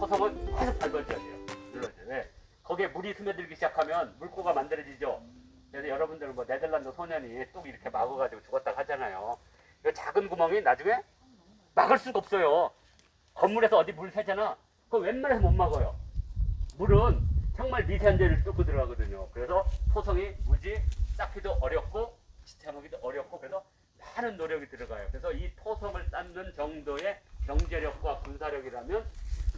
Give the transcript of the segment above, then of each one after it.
토성은 계속 밟아줘야 돼요. 눌러줘요. 왜? 거기에 물이 스며들기 시작하면 물고가 만들어지죠. 그래서 여러분들은 뭐 네덜란드 소년이 뚝 이렇게 막아가지고 죽었다고 하잖아요. 이 작은 구멍이 나중에 막을 수가 없어요. 건물에서 어디 물 새잖아. 그거 웬만해서 못 막아요. 물은 정말 미세한 데를 뚫고 들어가거든요. 그래서 토성이 무지 쌓기도 어렵고 지탱하기도 어렵고 그래서 많은 노력이 들어가요. 그래서 이 토성을 쌓는 정도의 경제력과 군사력이라면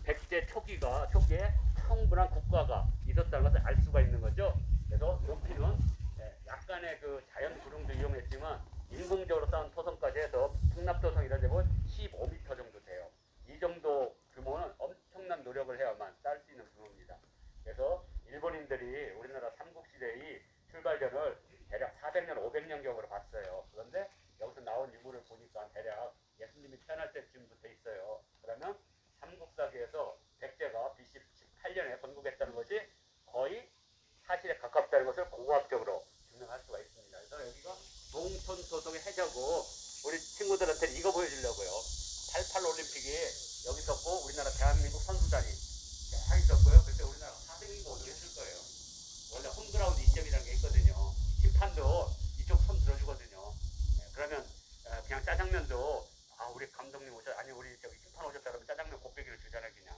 백제 초기가 초기에 충분한 국가가 있었다는 것을 알 수가 있는 거죠. 그래서 높이는 예, 약간의 그 자연 구름도 이용했지만 인공적으로 쌓은 토성까지 해서 풍납토성이라 되면 15m 정도 돼요. 이 정도 규모는 엄청난 노력을 해야만 쌓을 수 있는 규모입니다. 그래서 일본인들이 우리나라 삼국시대의 출발전을 대략 400년, 500년 경으로 봤어요. 그런데 여기서 나온 유물을 보니까 대략 예수님이 태어날 때쯤부터 돼 있어요. 그러면 삼국사기에서 백제가 BC 18년에 건국했다는 것이 거의 사실에 가깝다는 것을 공학적으로 증명할 수가 있습니다. 그래서 여기가 농촌 소속의 해자고 우리 친구들한테 이거 보여주려고요. 88 올림픽이 여기 있었고 우리나라 대한민국 선수단이 쫙 있었고요. 그때 우리나라 사생이가 어떻게 했을 거예요. 원래 홈그라운드 이점이라는 게 있거든요. 심판도 이쪽 손 들어주거든요. 예, 그러면 어, 그냥 짜장면도 아 우리 감독님 오셨 아니 우리 저기 심판 오셨다 그러면 짜장면 곱빼기를 주잖아요 그냥.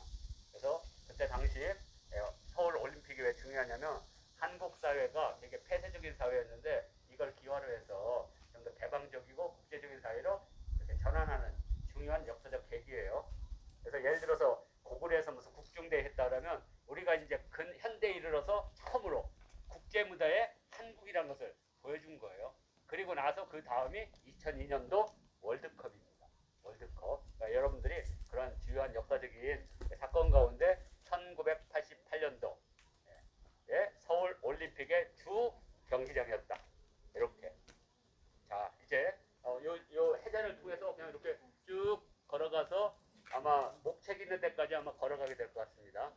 그래서 그때 당시에 예, 서울 올림픽이 왜 중요하냐면 한국 사회가 되게 폐쇄적인 사회였는데 이걸 기화로 해서 좀 더 개방적이고 국제적인 사회로 이렇게 전환하는 중요한 역사적 계기예요. 그래서 예를 들어서 고구려에서 무슨 국중대회 했다 그러면 우리가 이제 근 현대에 이르러서 처음으로 국제 무대에 한국이라는 것을 보여준 거예요. 그리고 나서 그 다음이 2002년도 월드컵입니다. 월드컵. 그러니까 여러분들이 그런 주요한 역사적인 사건 가운데 1988년도 예, 서울 올림픽의 주 경기장이었다. 이렇게. 자, 이제 어, 요, 요 해전을 통해서 그냥 이렇게 쭉 걸어가서 아마 목책 있는 데까지 아마 걸어가게 될 것 같습니다.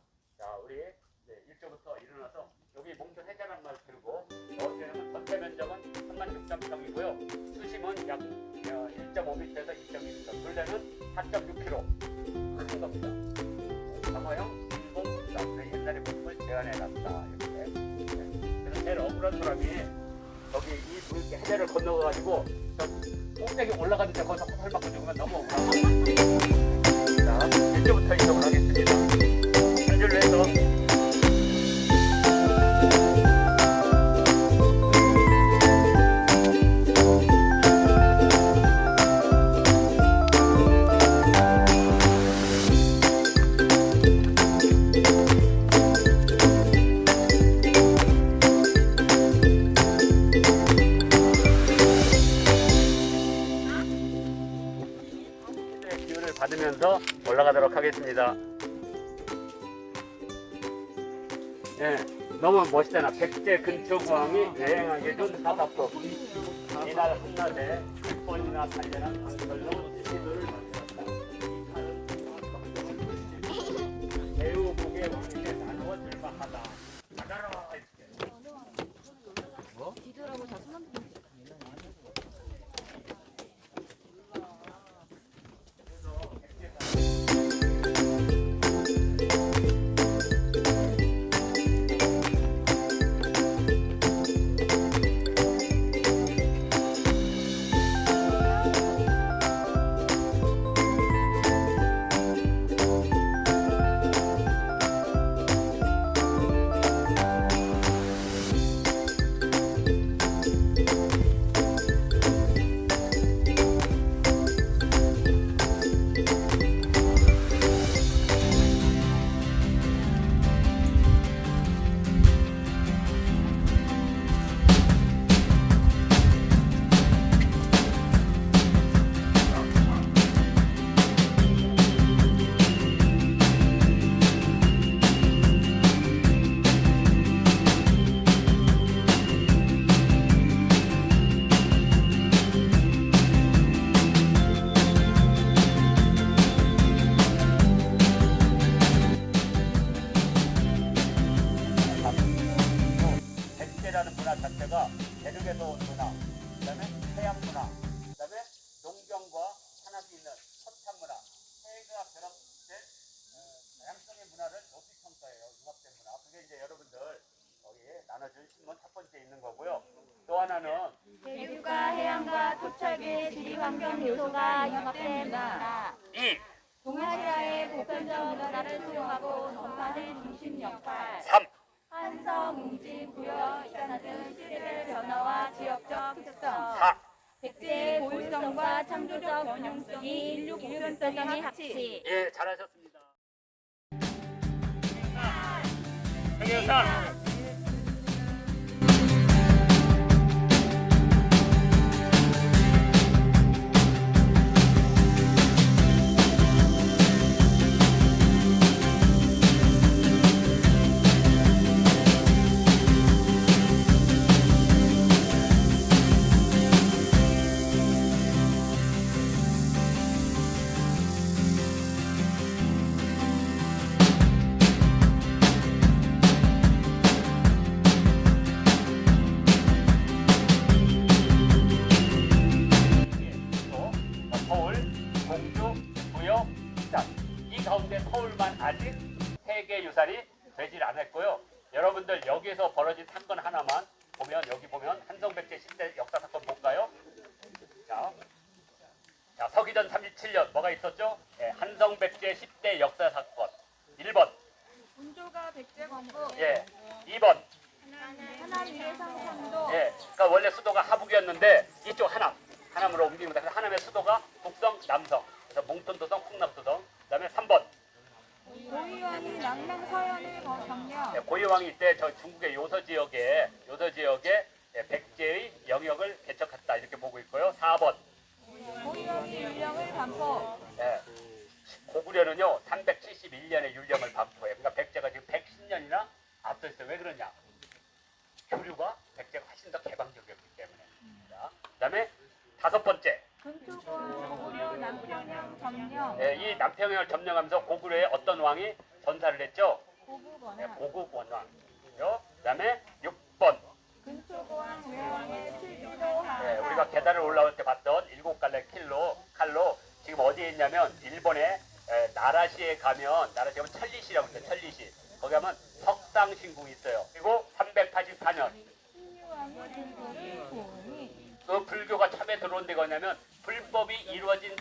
저 꼭대기 올라갔는데 거기서 맞고 죽으면 너무 억울하고 자 이제부터 이동을 하겠습니다 하겠습니다. 예, 너무 멋있잖아. 백제 근초구왕이 여행하게 준 사다법 이날 한낮에 6번이나 달려난 강철로 시도를 만들었다 환경 요소가. 이, 동아시아의 보편적 문화를 수용하고 전파된 중심 역할. 삼, 한성, 웅진, 부여, 이산 등 시대별 변화와 지역적 특성. 사, 백제의 고유성과 창조적 변형성이 인류 보편성의 합치. 예, 잘하셨습니다. 행여사 예, 한성백제 10대 역사 사건 1번, 운조가 백제 건국. 예, 2번, 하나 위의 상상도. 예, 그러니까 원래 수도가 하북이었는데 이쪽 하남, 하남으로 옮깁니다. 그래서 하남의 수도가 북성, 남성, 그래서 몽톤도성, 풍납도성. 그다음에 3번 고위원이 남남 서현을 점령. 예, 고유왕이 이때 저 중국의 요서 지역에 요서 지역에 예, 백제의 영역을 개척했다 이렇게 보고 있고요. 4번 고위원이 율령을 반포. 예, 고구려는요 371년에 율령을 반포해. 그러니까 백제가 지금 110년이나 앞서 있어요. 왜 그러냐? 교류가 백제가 훨씬 더 개방적이었기 때문에. 자, 그다음에 다섯 번째. 근초고원 고구려 남평양 점령. 예, 이 남평양을 점령하면서 고구려의 어떤 왕이 전사를 했죠? 고국 예, 원왕. 원왕이요. 그다음에 6번. 근초고원 외왕의 칠비도 하하. 예, 우리가 계단을 올라올 때 봤던 일곱 갈래 킬로 칼로 지금 어디에 있냐면 일본의 에, 나라시에 가면 나라시 가면 천리시라고 있어요. 천리시. 거기 가면 석상신궁이 있어요. 그리고 384년 신유왕의 불교를 보니. 그 불교가 처음에 들어온 데가 뭐냐면 불법이 이루어진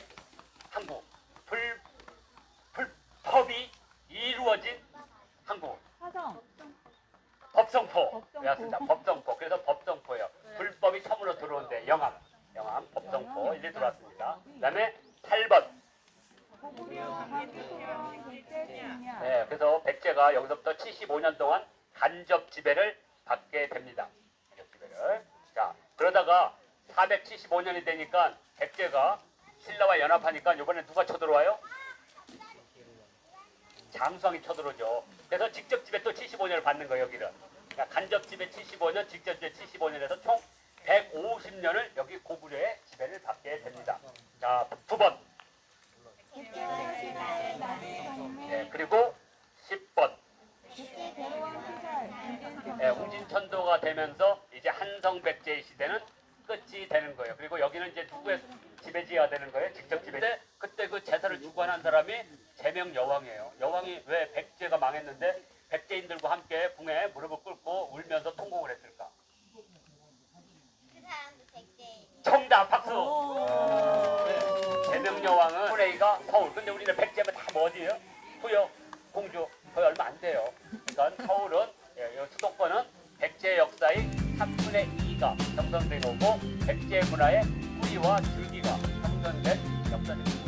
한국. 불 불법이 이루어진 한국. 화성. 법성 포. 그렇습니다. 법성포. 그래서 법성포예요. 불법이 처음으로 들어온데 영암. 영암 법성포 이제 들어왔습니다. 그 다음에 8번. 강기토령 일제 중량. 네, 그래서 백제가 여기서부터 75년 동안 간접 지배를 받게 됩니다. 간접 지배를. 자, 그러다가 475년이 되니까 백제가 신라와 연합하니까 이번에 누가 쳐들어와요? 장수왕이 쳐들어오죠. 그래서 직접 지배 또 75년을 받는 거예요, 여기는. 그러니까 간접 지배 75년, 직접 지배 75년에서 총 150년을 여기 고구려의 지배를 받게 됩니다. 자, 두 번. 네, 그리고 10번. 국제 대로왕 피살. 인진전. 예, 웅진천도가 되면서 이제 한성백제의 시대는 끝이 되는 거예요. 그리고 여기는 이제 누구의 지배지가 되는 거예요? 직접 지배. 그때, 그때 그 제사를 주관한 사람이 제명 여왕이에요. 여왕이 왜 백제가 망했는데 백제인들과 함께 궁에 무릎을 꿇고 울면서 통곡을 했을까? 정답 박수! 네. 제명여왕은 후레이가 서울 근데 우리는 백제면 다 뭐지요? 소요 공주 거의 얼마 안 돼요. 이건 서울은 예, 수도권은 백제 역사의 3분의 2가 형성된 거고 백제 문화의 뿌리와 줄기가 형성된 역사입니다.